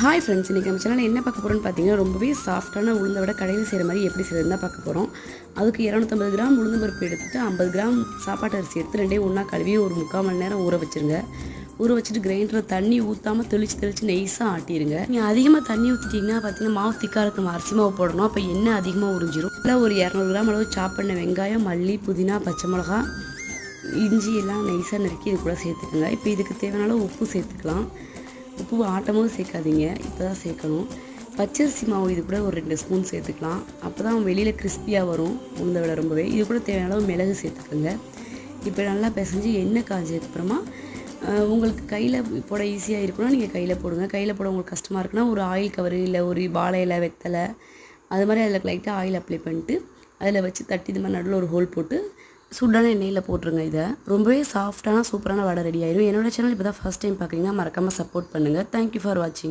Hi friends இன்றைக்கி நம்ம channel என்ன பார்க்க போகிறோம்னு பார்த்தீங்கன்னா ரொம்பவே சாஃப்டான உளுந்த விட கடையில் செய்கிற மாதிரி எப்படி செய்யறது தான் பார்க்க போகிறோம் அதுக்கு இரநூத்தம்பது கிராம் உளுந்து பருப்பு எடுத்துட்டு ஐம்பது கிராம் சாப்பாட்டு அரிசி எடுத்து ரெண்டே ஒன்றா கழுவி ஒரு முக்கால் மணி நேரம் ஊற வச்சுருங்க. ஊற வச்சுட்டு கிரைண்டரில் தண்ணி ஊற்றாமல் தெளித்து தெளித்து நெய்ஸாக ஆட்டிடுங்க நீங்கள் அதிகமாக தண்ணி ஊற்றிட்டிங்கன்னா பார்த்தீங்கன்னா மாவு திக்காக இருக்கும் அரிசி மாவு போடணும். அப்போ எண்ணெய் அதிகமாக உறிஞ்சிரும். இல்லை ஒரு இரநூறு கிராம் அளவு சாப் பண்ண வெங்காயம் மல்லி புதினா பச்சை மிளகா இஞ்சி எல்லாம் நைஸாக நறுக்கி இது கூட சேர்த்துக்கோங்க. இப்போ இதுக்கு தேவையான அளவு உப்பு சேர்த்துக்கலாம். உப்பு ஆட்டமும் சேர்க்காதீங்க. இப்போ தான் சேர்க்கணும். பச்சரிசி மாவு இது கூட ஒரு ரெண்டு ஸ்பூன் சேர்த்துக்கலாம். அப்போ தான் வெளியில் கிறிஸ்பியாக வரும். உளுந்த விட ரொம்பவே. இது கூட தேவையான அளவு மிளகு சேர்த்துக்கோங்க. இப்போ நல்லா பிசைஞ்சு எண்ணெய் காஞ்சதுக்கப்புறமா உங்களுக்கு கையில் போட ஈஸியாக இருக்குன்னா நீங்கள் கையில் போடுங்க. கையில் போட உங்களுக்கு கஷ்டமாக இருக்குன்னா ஒரு ஆயில் கவரு இல்லை ஒரு வாழை வெத்தலை அது மாதிரி அதில் லைட்டாக ஆயில் அப்ளை பண்ணிட்டு அதில் வச்சு தட்டி இது மாதிரி நடுவில் ஒரு ஹோல் போட்டு சூடான எண்ணெயில் போட்டுருங்க இதை. ரொம்பவே சாஃப்டான சூப்பரான வடை ரெடி ஆயிடும் என்னோட சேனல் இப்போ தான் ஃபஸ்ட் டைம் பார்க்குறீங்கன்னா மறக்காமல் சப்போர்ட் பண்ணுங்கள் தேங்க்யூ ஃபார் வாட்சிங்